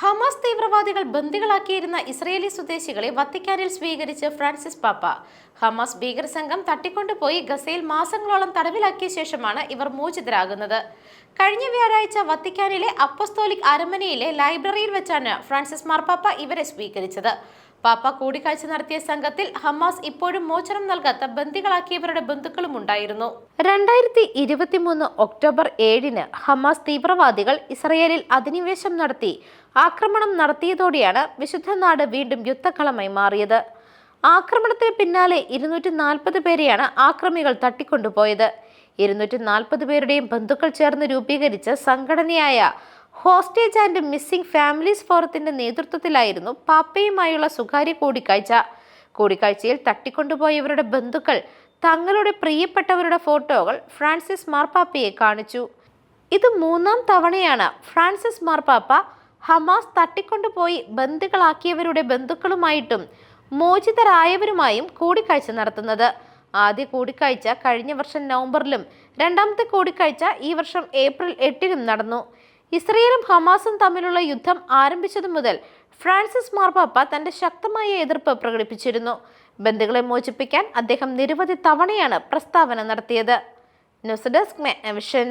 Hamas തീവ്രവാദികൾ ബന്ദികളാക്കിയിരുന്ന Israeli സ്വദേശികളെ വത്തിക്കാനിൽ സ്വീകരിച്ച് Francis പാപ്പ. ഹമാസ് ഭീകര സംഘം തട്ടിക്കൊണ്ടുപോയി ഗസയിൽ മാസങ്ങളോളം തടവിലാക്കിയ ശേഷമാണ് ഇവർ മോചിതരാകുന്നത്. കഴിഞ്ഞ വ്യാഴാഴ്ച വത്തിക്കാനിലെ അപ്പസ്തോലിക് അരമനയിലെ ലൈബ്രറിയിൽ വെച്ചാണ് ഫ്രാൻസിസ് മാർപ്പാപ്പ ഇവരെ സ്വീകരിച്ചത്. പാപ്പ കൂടിക്കാഴ്ച നടത്തിയ സംഘത്തിൽ ഹമാസ് ഇപ്പോഴും മോചനം നൽകാത്ത ബന്ദികളാക്കിയവരുടെ ബന്ധുക്കളും ഉണ്ടായിരുന്നു. രണ്ടായിരത്തി ഇരുപത്തിമൂന്ന് ഒക്ടോബർ ഏഴിന് ഹമാസ് തീവ്രവാദികൾ ഇസ്രയേലിൽ അധിനിവേശം നടത്തി ആക്രമണം നടത്തിയതോടെയാണ് വിശുദ്ധ നാട് വീണ്ടും യുദ്ധക്കളമായി മാറിയത്. ആക്രമണത്തിന് പിന്നാലെ ഇരുന്നൂറ്റി നാൽപ്പത് പേരെയാണ് ആക്രമികൾ തട്ടിക്കൊണ്ടുപോയത്. ഇരുന്നൂറ്റി നാൽപ്പത് പേരുടെയും ബന്ധുക്കൾ ചേർന്ന് രൂപീകരിച്ച സംഘടനയായ ഹോസ്റ്റേജ് ആൻഡ് മിസ്സിംഗ് ഫാമിലീസ് ഫോറത്തിന്റെ നേതൃത്വത്തിലായിരുന്നു പാപ്പയുമായുള്ള സ്വകാര്യ കൂടിക്കാഴ്ച. കൂടിക്കാഴ്ചയിൽ തട്ടിക്കൊണ്ടുപോയവരുടെ ബന്ധുക്കൾ തങ്ങളുടെ പ്രിയപ്പെട്ടവരുടെ ഫോട്ടോകൾ ഫ്രാൻസിസ് മാർപ്പാപ്പയെ കാണിച്ചു. ഇത് മൂന്നാം തവണയാണ് ഫ്രാൻസിസ് മാർപ്പാപ്പ ഹമാസ് തട്ടിക്കൊണ്ടുപോയി ബന്ധുക്കളാക്കിയവരുടെ ബന്ധുക്കളുമായിട്ടും മോചിതരായവരുമായും കൂടിക്കാഴ്ച നടത്തുന്നത്. ആദ്യ കൂടിക്കാഴ്ച കഴിഞ്ഞ വർഷം നവംബറിലും രണ്ടാമത്തെ കൂടിക്കാഴ്ച ഈ വർഷം ഏപ്രിൽ എട്ടിനും നടന്നു. ഇസ്രയേലും ഹമാസും തമ്മിലുള്ള യുദ്ധം ആരംഭിച്ചതു മുതൽ ഫ്രാൻസിസ് മാർപ്പാപ്പ തന്റെ ശക്തമായ എതിർപ്പ് പ്രകടിപ്പിച്ചിരുന്നു. ബന്ധുക്കളെ മോചിപ്പിക്കാൻ അദ്ദേഹം നിരവധി തവണയാണ് പ്രസ്താവന നടത്തിയത്. News desk vision